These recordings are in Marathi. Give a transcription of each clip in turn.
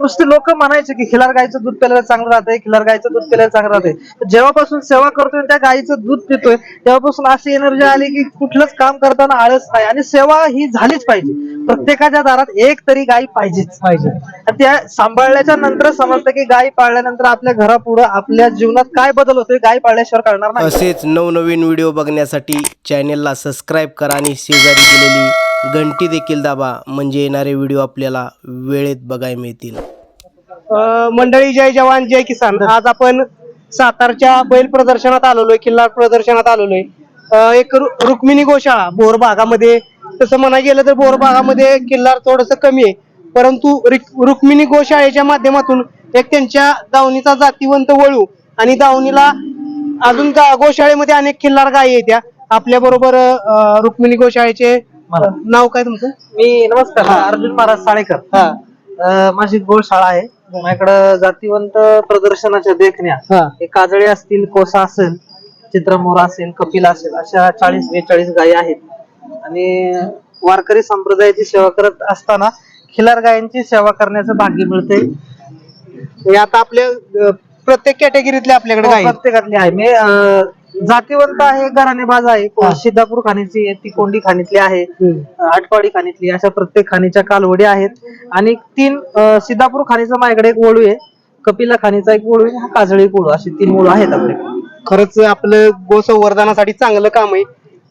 नुसते लोक म्हणायचे की खिलार गायचं दूध प्यायला चांगलं राहतंय खिलार गायचं दूध प्यायला चांगलं राहतंय. जेव्हापासून सेवा करतोय त्या गायीचं दूध पितोय तेव्हापासून अशी एनर्जी आली की कुठलंच काम करताना आळस नाही आणि सेवा ही झालीच पाहिजे. प्रत्येकाच्या दारात एक तरी गाय पाहिजेच. पाहिजे. आणि त्या सांभाळल्याच्या नंतर समजतं की गाय पाळल्यानंतर आपल्या घरापुढं आपल्या जीवनात काय बदल होतोय गाय पाळल्याशिवाय कळणार नाही. असेच नवनवीन व्हिडिओ बघण्यासाठी चॅनेलला सबस्क्राईब करा आणि शेजारी दिलेली घंटी देखील दाबा म्हणजे येणारे व्हिडिओ आपल्याला वेळेत बघायला मिळतील. मंडळी जय जवान जय किसान. आज आपण सातारच्या बैल प्रदर्शनात आलेलोय किल्लार प्रदर्शनात आलेलोय. एक रुक्मिणी गोशाळा बोर भागामध्ये. तसं म्हणायला गेलं तर बोर भागामध्ये किल्लार थोडस कमी आहे. परंतु रिक- रुक्मिणी गोशाळेच्या माध्यमातून एक त्यांच्या दावणीचा जातीवंत वळू आणि दावणीला अजून गोशाळेमध्ये अनेक किल्लार गायी आहेत त्या. आपल्या बरोबर रुक्मिणी गोशाळेचे. नाव काय तुमचं? मी नमस्कार अर्जुन महाराज साळेकर. माझी गोशाळा आहे. माझ्याकडं जातीवंत प्रदर्शनाच्या देखण्या हा. हे काजळे असतील कोसा असेल चित्रमोर असेल कपिल असेल अशा चाळीस बेचाळीस गायी आहेत. आणि वारकरी संप्रदायाची सेवा करत असताना खिलार गायांची सेवा करण्याचं भाग्य मिळते हे आता आपल्या अ, प्रत्येक कॅटेगरीतले आपल्याकडे गायी आहेत. प्रत्येकातली आहे. मी अं, जातीवंत आहे घराणेबाज आहे. को- सिद्धापूर खाणीची आहे ती कोंडी खाणीतली आहे. आटपाडी खाणीतली अशा प्रत्येक खाणीच्या कालवडी आहेत. आणि तीन अं, सिद्धापूर खाणीचा माझ्याकडे एक वळू आहे. कपिला खाणीचा एक वळू आहे हा काजळी एक अशी तीन वळू आहेत आपल्याकडे खरंच आपलं गोसंवर्धनासाठी चांगलं काम आहे.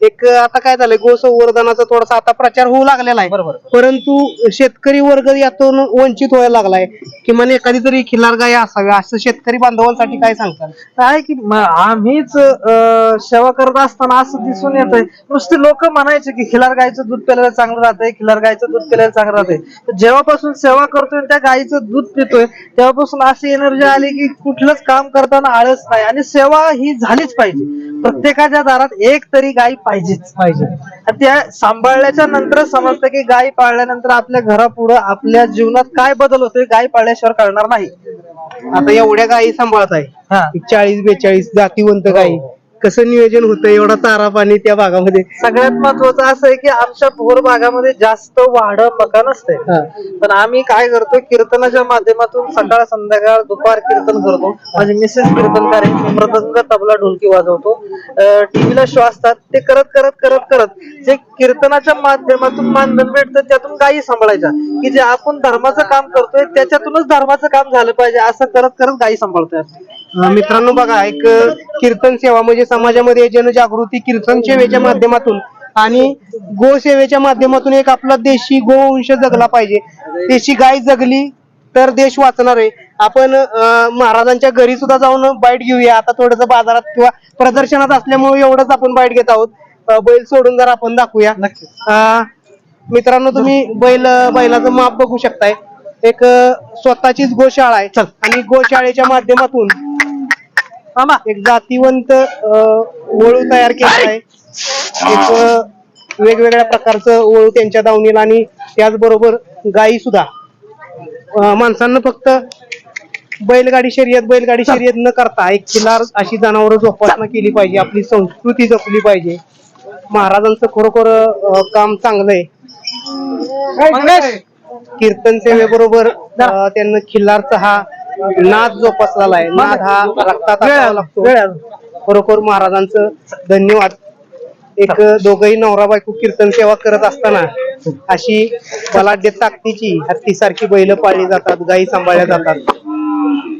एक आता काय झालंय गोसंवर्धनाचा थोडासा आता प्रचार होऊ लागलेला आहे. बरोबर. परंतु शेतकरी वर्ग यातून वंचित व्हायला लागलाय. किमान एखादी तरी खिल्लार गाय असावी असं शेतकरी बांधवांसाठी काय सांगताल? आहे की म- आम्हीच अं, सेवा करत असताना असं दिसून येतंय. नुसते लोक म्हणायचे की खिलार गायचं दूध प्यायला चांगलं राहतंय खिलार गायचं दूध प्यायला चांगलं राहतंय. तर जेव्हापासून सेवा करतोय आणि त्या गायीचं दूध पितोय तेव्हापासून अशी एनर्जी आली की कुठलंच काम करताना आळस नाही आणि सेवा ही झालीच पाहिजे. प्रत्येकाच्या दारात एक तरी गाय पाहिजेच. पाहिजे. त्या सांभाळल्याच्या नंतर समजतं की गाय पाळल्यानंतर आपल्या घरापुढं आपल्या जीवनात काय बदल होतोय गाय पाळल्याशिवाय कळणार नाही. आता एवढ्या गायी सांभाळत आहे. हा. चाळीस बेचाळीस जातीवंत गायी. कसं नियोजन होतं एवढा चारा पाणी त्या भागामध्ये? सगळ्यात महत्वाचं असं आहे की आमच्या भोर भागामध्ये जास्त वाढ मका नसते हा. पण आम्ही काय करतो कीर्तनाच्या माध्यमातून सकाळ संध्याकाळ दुपार कीर्तन करतो. माझे मिसेस कीर्तनकार आहे मी मृदंग तबला ढोलकी वाजवतो. टीव्हीला शो असतात ते करत करत करत करत. जे कीर्तनाच्या माध्यमातून मानधन भेटतं त्यातून गायी सांभाळायच्या. की जे आपण धर्माचं काम करतोय त्याच्यातूनच धर्माचं काम झालं पाहिजे असं करत करत गायी सांभाळतोय अं, मित्रांनो बघा एक अं, कीर्तन सेवा म्हणजे समाजामध्ये जनजागृती कीर्तन सेवेच्या माध्यमातून आणि गोसेवेच्या माध्यमातून एक आपला देशी गोवंश जगला पाहिजे. देशी गाय जगली तर देश वाचणार आहे. आपण महाराजांच्या घरी सुद्धा जाऊन बाईट घेऊया. आता थोडस बाजारात किंवा प्रदर्शनात असल्यामुळे एवढंच आपण बाईट घेत आहोत. बैल सोडून जर आपण दाखवूया. मित्रांनो तुम्ही बैल बैलाचं माप बघू शकताय. एक स्वतःचीच गोशाळा आहे. आणि गोशाळेच्या माध्यमातून मामा एक जातीवंत वळू तयार केला आहे. एक वेगवेगळ्या प्रकारचं वळू त्यांच्या दावणीला आणि त्याचबरोबर गायी सुद्धा. माणसांना फक्त बैलगाडी शर्यत बैलगाडी शर्यत न करता एक खिलार अशी जनावरं जोपासना केली पाहिजे आपली संस्कृती जपली पाहिजे. महाराजांचं खरोखर काम चांगलं आहे. कीर्तन सेवेबरोबर त्यांना खिल्लारचा हा नाद जोपासलेला आहे. नाद हा रक्तात लागतो. खरोखर महाराजांचं धन्यवाद. एक दोघही नवरा बायको कीर्तन सेवा करत असताना अशी बलाढ्य ताकदीची हत्तीसारखी बैल पाळली जातात गायी सांभाळल्या जातात.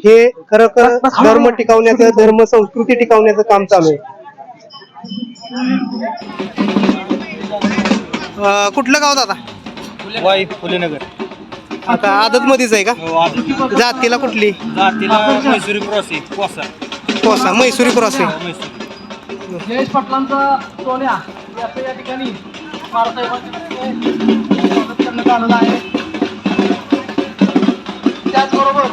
हे खरोखर धर्म टिकवण्याचं धर्म संस्कृती टिकवण्याचं काम चालू आहे. कुठलं गाव दादा? वाई फुलेनगर. आता आदत मध्येच आहे का? जातीला कुठली? जातीला मैसुरी क्रॉस आहे कोसा. कोसा म्हैसुरी क्रॉस आहे मैसूर. जयेश पाटलांचा सोन्या. याचं या ठिकाणी स्वागत करण्यात आलेलं आहे. त्याचबरोबर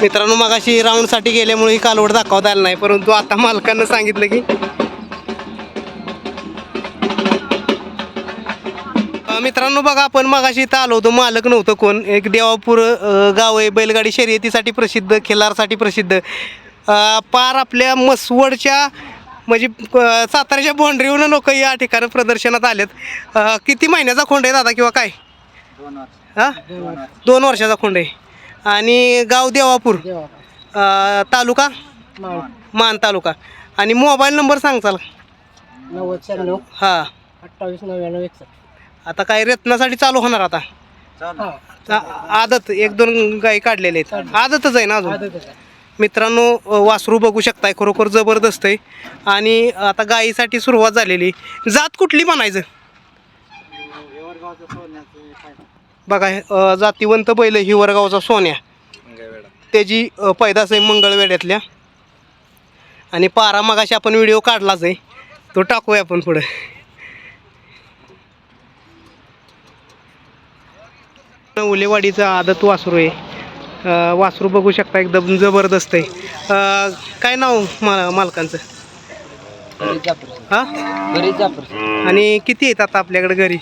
मित्रांनो मगाशी राऊंडसाठी गेल्यामुळे ही कालवड दाखवता आलं नाही परंतु आता मालकानं सांगितलं की अं, मित्रांनो बघा आपण मगाशी इथं आलो होतो. मालक नव्हतं कोण. एक देवापूर अं, गाव आहे. बैलगाडी शर्यतीसाठी प्रसिद्ध खिल्लारसाठी प्रसिद्ध. अं, पार आपल्या मसवडच्या म्हणजे अं, साताऱ्याच्या बाउंड्रीवरून लोक या ठिकाणी प्रदर्शनात आलेत. अं, किती महिन्याचा खोंड आहे दादा किंवा काय? हा? दोन वर्षाचा खोंड आहे. आणि गाव देवापूर? अं, तालुका? मान तालुका. आणि मोबाईल नंबर सांगचाल नव्वद शहाण्णव हा. अठ्ठावीस नव्याण्णव एकसष्ट. आता काय रत्नासाठी चालू होणार आता. आ- आदत एक दोन गाई काढलेले आहेत. आदतच आहे ना अजून? मित्रांनो अ, वासरू बघू शकताय खरोखर जबरदस्त आहे. आणि आता गायीसाठी सुरुवात झालेली. जात कुठली म्हणायचं? बघा हे, अ, जातीवंत बैल हिवरगावचा सोन्या. त्याची अ, पैदास आहे मंगळवेड्यातल्या आणि पारा मगाशी आपण व्हिडिओ काढलाच आहे. तो टाकूया आपण पुढं. उलेवाडीचा आदत वासरू आहे. वासरू बघू शकता एकदम जबरदस्त आहे. काय नाव मा मालकांचं? हा? आणि किती आहेत आता आपल्याकडे घरी?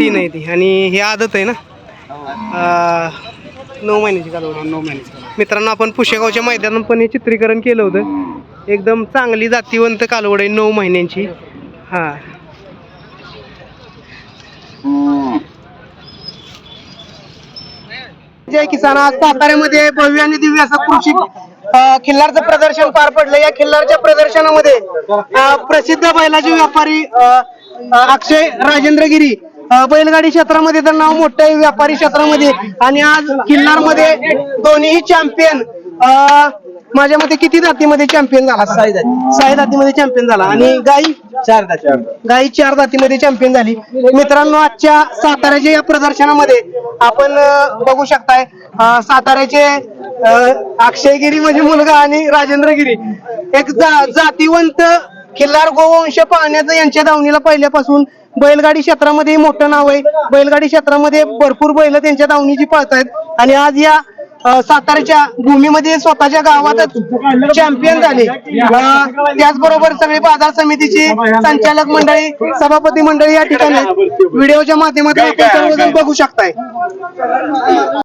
तीन आहे ती आणि हे आदत आहे ना? अ, नऊ महिन्याची कालवड नऊ महिन्याची मित्रांनो आपण पुशेगावच्या मैदानात पण हे चित्रीकरण केलं होतं. एकदम चांगली जातीवंत कालवड आहे नऊ महिन्यांची. हां. जय किसान आज साताऱ्यामध्ये भव्य आणि दिव्य असं कृषी खिल्लारचं प्रदर्शन पार पडलं या खिल्लारच्या प्रदर्शनामध्ये प्रसिद्ध बैलाचे व्यापारी अक्षय राजेंद्रगिरी बैलगाडी क्षेत्रामध्ये तर नाव मोठं आहे व्यापारी क्षेत्रामध्ये. आणि आज किल्लारमध्ये दोन्ही चॅम्पियन माझ्या मते किती जातीमध्ये चॅम्पियन झाला? साई जाती. साई जातीमध्ये चॅम्पियन झाला. आणि गाई? चार गाई चार जातीमध्ये चॅम्पियन झाली. मित्रांनो आजच्या साताऱ्याच्या या प्रदर्शनामध्ये आपण अं, बघू शकताय अं, साताऱ्याचे अं, अक्षयगिरी म्हणजे मुलगा आणि राजेंद्रगिरी. एक जा- जातीवंत खिल्लार गोवंश पाहण्याचं यांच्या दावणीला पहिल्यापासून बैलगाडी क्षेत्रामध्ये मोठं नाव आहे. बैलगाडी क्षेत्रामध्ये भरपूर बैल त्यांच्या दावणीची पळतायत आणि आज या साताऱ्याच्या भूमीमध्ये स्वतःच्या गावातच चॅम्पियन झाले. त्याचबरोबर सगळे बाजार समितीची संचालक मंडळी सभापती मंडळी या ठिकाणी व्हिडिओच्या माध्यमातून आपण सर्वजण बघू शकताय.